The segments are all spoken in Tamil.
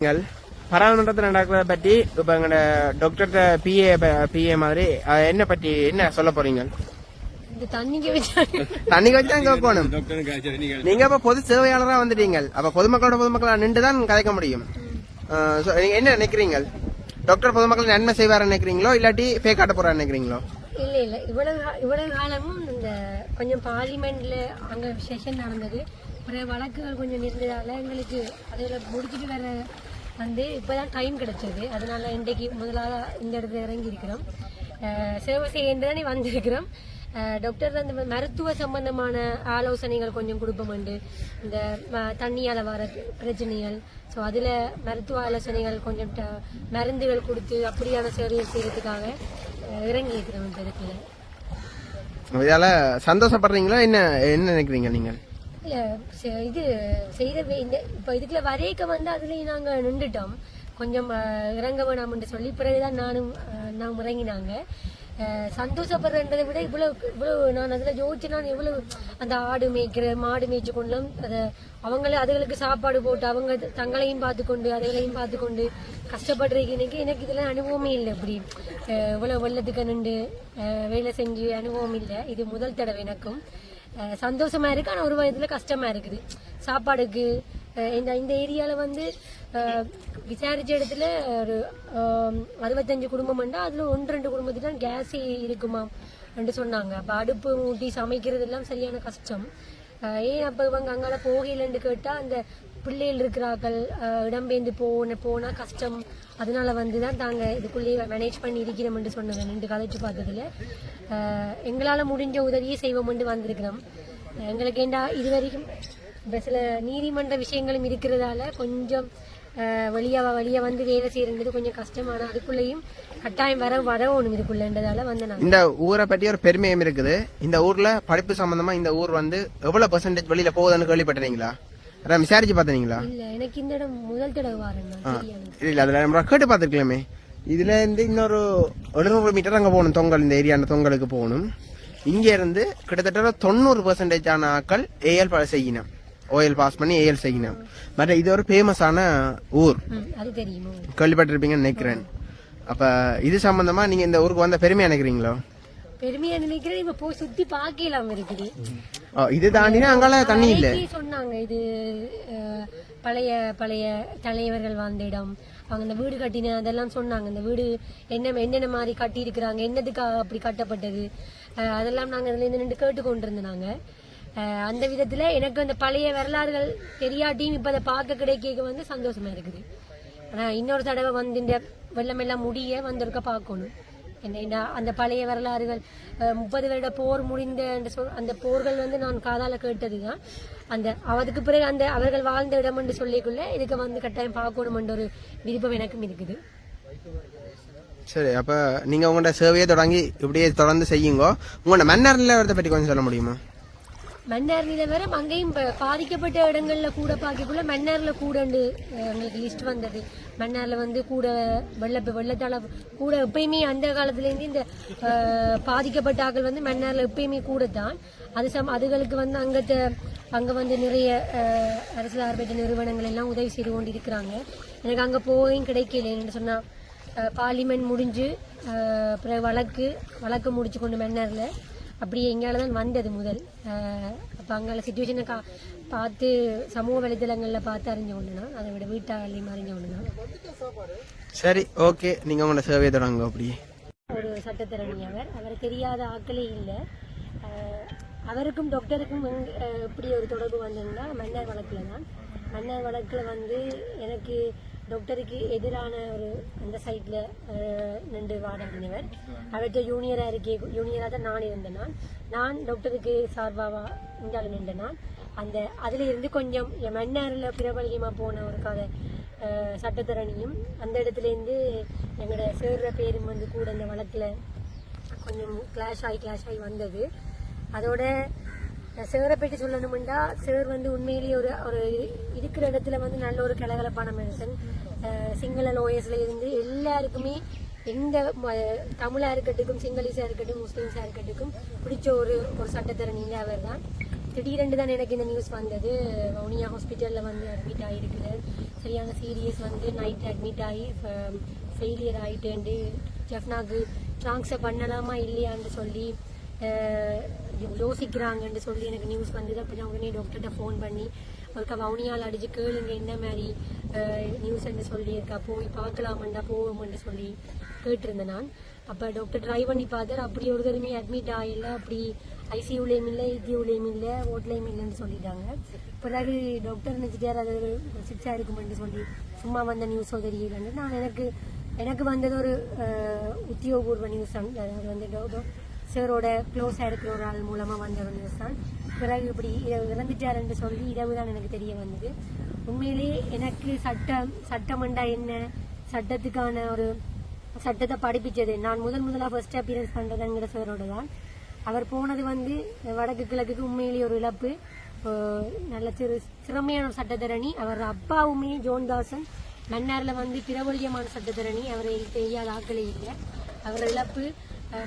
நீங்கள் பாராளுமன்றத்தில் நடக்கிறத பற்றி இப்ப எங்களோட டாக்டர் பிஏ பிஏ மாதிரி என்ன பற்றி என்ன சொல்ல போறீங்க இந்த தண்ணிக்கு வச்சு தான் கேட்கணும் நீங்க இப்ப பொது சேவையாளரா வந்துட்டீங்க அப்ப பொதுமக்களோட பொதுமக்களா நின்று தான் கதைக்க முடியும். என்ன நினைக்கிறீங்க டாக்டர் பொதுமக்கள் நன்மை செய்வார் நினைக்கிறீங்களோ இல்லாட்டி ஃபேக் காட்ட போறாரு நினைக்கிறீங்களோ? இல்ல இல்ல. இவ்வளவு இவ்வளவு காலமும் இந்த கொஞ்சம் பார்லிமெண்ட்ல அங்க செஷன் நடந்தது. வழக்குகள் கொஞ்சம் இருந்ததால எங்களுக்கு அதுல முடிச்சிட்டு வர வந்து இப்பதான் டைம் கிடைச்சது. அதனால இன்றைக்கு முதலாக இந்த இடத்துல இறங்கி இருக்கிறோம் அஹ் சேவை செய்யன்றதானே வந்திருக்கிறோம். டாக்டர் அந்த மருத்துவ சம்பந்தமான ஆலோசனைகள் கொஞ்சம் கொடுப்போம்ண்டு இந்த தண்ணியால் வர பிரச்சனைகள். ஸோ அதில் மருத்துவ ஆலோசனைகள் கொஞ்சம் ட- மருந்துகள் கொடுத்து அப்படியான சேவைகள் செய்யறதுக்காக இறங்கி இருக்கிறோம் இந்த இடத்துல. இதால சந்தோஷப்படுறீங்களா? என்ன என்ன நினைக்கிறீங்க நீங்கள் இது செய்த இந்த இப்போ இதுக்குள்ள வரைக்க வந்து அதுலேயும் நாங்கள் நின்றுட்டோம். கொஞ்சம் இறங்க வேணாம்னு சொல்லி பிறகுதான் நானும் நான் நாம் இறங்கினாங்க. சந்தோஷப்படுறதை விட இவ்வளோ இவ்வளவு நான் அதில் யோசிச்சு நான் எவ்வளவு அந்த ஆடு மேய்க்கிற மாடு மேய்ச்சி கொண்டும். அதை அவங்கள அதுகளுக்கு சாப்பாடு போட்டு அவங்க தங்களையும் பார்த்துக்கொண்டு அதுகளையும் பார்த்துக்கொண்டு கஷ்டப்படுறதுக்கு இன்னைக்கு எனக்கு இதெல்லாம் அனுபவமே இல்லை இப்படி. இவ்வளோ வெள்ளத்துக்கு நின்று வேலை செஞ்சு அனுபவம் இல்லை. இது முதல் தடவை எனக்கும். சந்தோஷமா இருக்கு. ஆனால் ஒரு விதத்துல கஷ்டமா இருக்குது. சாப்பாடுக்கு இந்த இந்த ஏரியாவில் வந்து விசாரித்த விசாரிச்ச இடத்துல ஒரு அறுபத்தஞ்சு குடும்பம் உண்டா? அதுல ஒன்று ரெண்டு குடும்பத்துக்கு தான் கேஸே இருக்குமா? என்று சொன்னாங்க. அப்போ அடுப்பு மூட்டி சமைக்கிறது எல்லாம் சரியான கஷ்டம். ஏன் அப்போ இவங்க அங்கால போகலன்னு கேட்டால் அந்த பிள்ளைகள் இருக்கிறார்கள் இடம்பெயர்ந்து போன போனால் கஷ்டம். அதனால வந்து தான் நாங்கள் இதுக்குள்ளேயே மேனேஜ் பண்ணி இருக்கிறோம்னு சொன்னாங்க ரெண்டு காலேஜ் பார்த்ததுல. எங்களால் முடிஞ்ச உதவியை செய்வோம்னு வந்திருக்கிறோம். எங்களுக்கு ஏண்டா இது வரைக்கும் இப்போ சில நீதிமன்ற விஷயங்களும் இருக்கிறதால கொஞ்சம் வழியாக வழியாக வெளியே வந்து வேலை செய்யறது கொஞ்சம் கஷ்டமான அதுக்குள்ளேயும் கட்டாயம் வர வரணும் இதுக்குள்ளன்றதால வந்து நான் இந்த ஊரை பற்றி ஒரு பெருமையும் இருக்குது. இந்த ஊரில் படிப்பு சம்மந்தமாக இந்த ஊர் வந்து எவ்வளோ பர்சன்டேஜ் வெளியில் போகுதுன்னு கேள்விப்பட்டுறீங்களா அதான் விசாரிச்சு பார்த்தீங்களா இல்ல எனக்கு இந்த இடம் முதல் தடவை வரேன் இல்ல அதுல நம்ம கேட்டு பார்த்துருக்கலாமே இதுல இருந்து இன்னொரு எழுநூறு மீட்டர் அங்க போகணும் தொங்கல் இந்த ஏரியா தொங்கலுக்கு போகணும். இங்க இருந்து கிட்டத்தட்ட தொண்ணூறு பெர்சன்டேஜ் ஆன ஆட்கள் ஏஎல் செய்யணும். ஓஎல் பாஸ் பண்ணி ஏஎல் செய்யணும். மற்ற இது ஒரு ஃபேமஸான ஊர். கேள்விப்பட்டிருப்பீங்கன்னு நினைக்கிறேன். அப்ப இது சம்பந்தமா நீங்க இந்த ஊருக்கு வந்த பெருமையா நினைக்கிறீங்களோ? பெருமையா நினைக்கிறேன் இப்ப போய் சுத்தி பார்க்கலாம் இருக்குது. இது தாண்டினா அங்கால தண்ணி இல்ல. சொன்னாங்க இது பழைய பழைய தலைவர்கள் வாழ்ந்த இடம். அவங்க இந்த வீடு கட்டின அதெல்லாம் சொன்னாங்க. இந்த வீடு என்ன என்னென்ன மாதிரி கட்டி இருக்கிறாங்க என்னதுக்காக அப்படி கட்டப்பட்டது? அதெல்லாம் நாங்க அதுல இருந்து நின்று கேட்டு கொண்டிருந்தாங்க அந்த விதத்துல எனக்கு அந்த பழைய வரலாறுகள் தெரியாட்டியும் இப்ப அதை பார்க்க கிடைக்க வந்து சந்தோஷமா இருக்குது. ஆனா இன்னொரு தடவை வந்து இந்த வெள்ளம் எல்லாம் முடிய வந்திருக்க பார்க்கணும். அந்த பழைய வரலாறுகள் முப்பது வருட போர் முடிந்த அந்த சொல் அந்த போர்கள் வந்து நான் காதால கேட்டதுதான். அந்த அதுக்கு பிறகு அந்த அவர்கள் வாழ்ந்த இடம் என்று சொல்லிக்குள்ள இதுக்கு வந்து கட்டாயம் பார்க்கணும்ன்ற ஒரு விருப்பம் எனக்கும் இருக்குது. சரி அப்போ நீங்கள் உங்களோட சேவையை தொடங்கி இப்படியே தொடர்ந்து செய்யுங்க. உங்களோட மன்னர் நிலவரத்தை பற்றி கொஞ்சம் சொல்ல முடியுமா? மன்னார் நிலவரம் அங்கேயும் பாதிக்கப்பட்ட இடங்களில் கூட பார்க்கக்குள்ள மன்னாரில் கூடண்டு எங்களுக்கு லிஸ்ட் வந்தது. மன்னாரில் வந்து கூட வெள்ள வெள்ளத்தால் கூட எப்பயுமே அந்த காலத்துலேருந்து இந்த பாதிக்கப்பட்ட ஆட்கள் வந்து மன்னாரில் எப்பயுமே கூட தான் அது சம் அதுகளுக்கு வந்து அங்கத்த அங்கே வந்து நிறைய அரசு சார்பற்ற நிறுவனங்கள் எல்லாம் உதவி செய்து கொண்டு இருக்கிறாங்க எனக்கு அங்கே போயும் கிடைக்கல. என்ன சொன்னால் பார்லிமெண்ட் முடிஞ்சு அப்புறம் வழக்கு வழக்கு முடிச்சு கொண்டு மன்னார்ல. அப்படியே எங்கால தான் வந்தது முதல். அப்போ அங்கால சுச்சுவேஷனை கா பார்த்து சமூக வலைதளங்களில் பார்த்து அறிஞ்ச ஒன்று தான் அதை விட வீட்டாலையும் அறிஞ்ச ஒன்று தான் சரி ஓகே நீங்க உங்களோட சேவையை தொடங்க அப்படியே ஒரு சட்டத்திரணி அவர் அவர் தெரியாத ஆட்களே இல்லை. அவருக்கும் டாக்டருக்கும் எப்படி ஒரு தொடர்பு வந்ததுன்னா மன்னர் வழக்கில் தான் மன்னர் வழக்கில் வந்து எனக்கு டாக்டருக்கு எதிரான ஒரு அந்த சைடில் நின்று வாதாடினவர். அவர்கிட்ட யூனியராக இருக்கே யூனியராக தான் நான் இருந்தேன் நான். நான் டாக்டருக்கு சார்பாக இருந்தாலும் நின்றேன் நான். அந்த அதில் இருந்து கொஞ்சம் என் மன்னாரில் பிரபலியமாக போன ஒரு கதை சட்டத்தரணியும் அந்த இடத்துலேருந்து எங்களோட சேர்ற பேரும் வந்து கூட இந்த வழக்கில் கொஞ்சம் கிளாஷ் ஆகி கிளாஷ் ஆகி வந்தது. அதோட சேரை பற்றி சொல்லணும்னா சேர் வந்து உண்மையிலேயே ஒரு ஒரு இருக்கிற இடத்துல வந்து நல்ல ஒரு கலகலப்பான மனுஷன். சிங்கள லோயர்ஸ்ல இருந்து எல்லாருக்குமே எந்த தமிழாக இருக்கட்டும் சிங்களீஸாக இருக்கட்டும் முஸ்லீம்ஸாக இருக்கட்டும் பிடிச்ச ஒரு ஒரு சட்டத்தரணிங்க அவர் தான் திடீரென்று தான் எனக்கு இந்த நியூஸ் வந்தது. வவுனியா ஹாஸ்பிட்டலில் வந்து அட்மிட் ஆகிருக்குது சரியான சீரியஸ் வந்து நைட் அட்மிட் ஆகி ஃபெயிலியர் ஆகிட்டேன்ட்டு ஜெஃப்னாக்கு ட்ரான்ஸ்ஃபர் பண்ணலாமா இல்லையான்னு சொல்லி யோசிக்கிறாங்கன்னு சொல்லி எனக்கு நியூஸ் வந்தது. அப்போ நான் உடனே டாக்டர்கிட்ட ஃபோன் பண்ணி அவருக்கு வவுனியால் அடிச்சு கேளுங்க என்ன மாதிரி நியூஸ்ன்னு சொல்லியிருக்கா. போய் பார்க்கலாமண்டா போவோம்னு சொல்லி கேட்டிருந்தேன் நான். அப்போ டாக்டர் ட்ரை பண்ணி பார்த்தார். அப்படி ஒரு தருமே அட்மிட் ஆகல. அப்படி ஐசியூலேயும் இல்லை இடியூலேயும் இல்லை ஓட்லேயும் இல்லைன்னு சொல்லிட்டாங்க. பிறகு டாக்டர் நினச்சிட்டார் அது சிக்ஸாக இருக்குமென்று சொல்லி சும்மா வந்த நியூஸோ தெரியலன்னு நான் எனக்கு எனக்கு வந்தது ஒரு உத்தியோகபூர்வ நியூஸ் அது வந்து டோ- சாரோட க்ளோஸாக இருக்கிற ஒரு ஆள் மூலமாக வந்த ஒரு நியூஸ் தான் பிறகு இப்படி இரவு இறந்துட்டாருன்னு சொல்லி இரவு தான் எனக்கு தெரிய வந்தது. உண்மையிலேயே எனக்கு சட்டம் சட்டமண்டா என்ன சட்டத்துக்கான ஒரு சட்டத்தை படிப்பிச்சது. நான் முதல் முதலாக ஃபர்ஸ்ட் அப்பியரன்ஸ் பண்ணுறதுங்கிற சாரோட தான். அவர் போனது வந்து வடக்கு கிழக்குக்கு உண்மையிலேயே ஒரு இழப்பு. நல்ல சிறு திறமையான ஒரு சட்டத்தரணி. அவர் அப்பாவுமே ஜோன்தாசன். மன்னாரில் வந்து பிரபல்யமான சட்டத்தரணி. அவரை தெரியாத ஆக்களே இல்லை. அவர் இழப்பு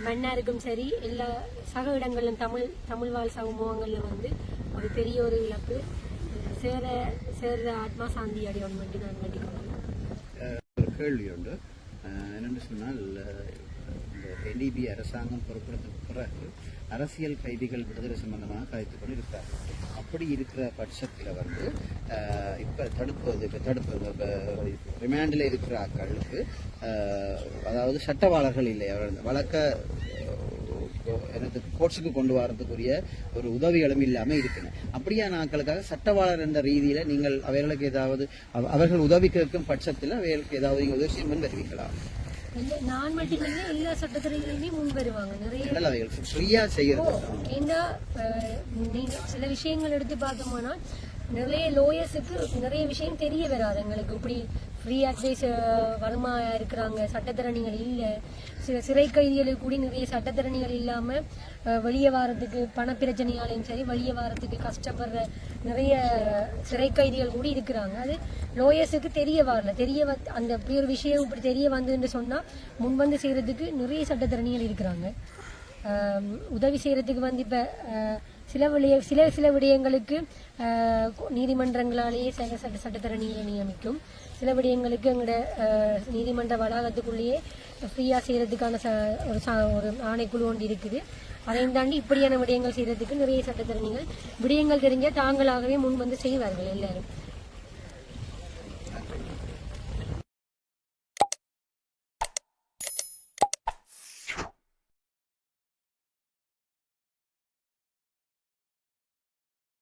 மன்னாருக்கும் சரி எல்லா சக இடங்களிலும் தமிழ் தமிழ் வாழ் சமூகங்களில் வந்து ஒரு பெரிய ஒரு இழப்பு. சேர சேர்ற ஆத்மா சாந்தி அடையவன் மட்டும் நான் வேண்டிக்கொள்கிறேன் கேள்வி உண்டு. என்னென்னு சொன்னால் இந்த என்டிபி அரசாங்கம் பொறுப்படுத்த பிறகு அரசியல் கைதிகள் விடுதலை சம்பந்தமாக கதைத்துக் கொண்டு இருக்கிறார் அப்படி இருக்கிற பட்சத்தில் வந்து இப்போ தடுப்பது இப்ப தடுப்பது ரிமாண்டில் இருக்கிற ஆக்களுக்கு அதாவது சட்டவாளர்கள் இல்லை அவர் வழக்க எனது கோர்ட்ஸுக்கு கொண்டு வரதுக்குரிய ஒரு உதவிகளும் இல்லாமல் இருக்கணும் அப்படியான ஆட்களுக்காக சட்டவாளர் என்ற ரீதியில் நீங்கள் அவர்களுக்கு ஏதாவது அவ- அவர்கள் உதவி கேட்கும் பட்சத்தில் அவர்களுக்கு ஏதாவது நீங்கள் உதவி செய்யும் வருவீங்களா நான் மட்டும் இல்லை எல்லா சட்டத்துறையிலுமே முன் வருவாங்க நிறைய ஃப்ரீயா செய்யறது. ஏன்னா சில விஷயங்கள் எடுத்து பார்த்தோம்னா நிறைய லோயர்ஸுக்கு நிறைய விஷயம் தெரிய வராது எங்களுக்கு. இப்படி ஃப்ரீ அட்வைஸ் வருமா இருக்கிறாங்க. சட்டத்திறனிகள் இல்லை. சில சிறை கைதிகளுக்கு கூட நிறைய சட்டத்திறனிகள் இல்லாமல் வெளியே வாரத்துக்கு பண பிரச்சனையாலையும் சரி வெளியே வாரத்துக்கு கஷ்டப்படுற நிறைய சிறை கைதிகள் கூட இருக்கிறாங்க. அது லோயர்ஸுக்கு தெரிய வரல. தெரிய வ- அந்த இப்படி ஒரு விஷயம் இப்படி தெரிய வந்ததுன்னு சொன்னால் முன் வந்து செய்கிறதுக்கு நிறைய சட்டத்திறனிகள் இருக்கிறாங்க. உதவி செய்கிறதுக்கு வந்து இப்போ சில விடய சில சில விடயங்களுக்கு நீதிமன்றங்களாலேயே சில சட்ட சட்டத்தரணிகளை நியமிக்கும். சில விடயங்களுக்கு எங்களோட நீதிமன்ற வளாகத்துக்குள்ளேயே ஃப்ரீயா செய்யறதுக்கான ச- ஒரு ச- ஒரு ஆணைக்குழு ஒன்று இருக்குது. அதையும் தாண்டி இப்படியான விடயங்கள் செய்யறதுக்கு நிறைய சட்டத்தரணிகள் விடயங்கள் தெரிஞ்ச தாங்களாகவே முன் வந்து செய்வார்கள் எல்லாரும்.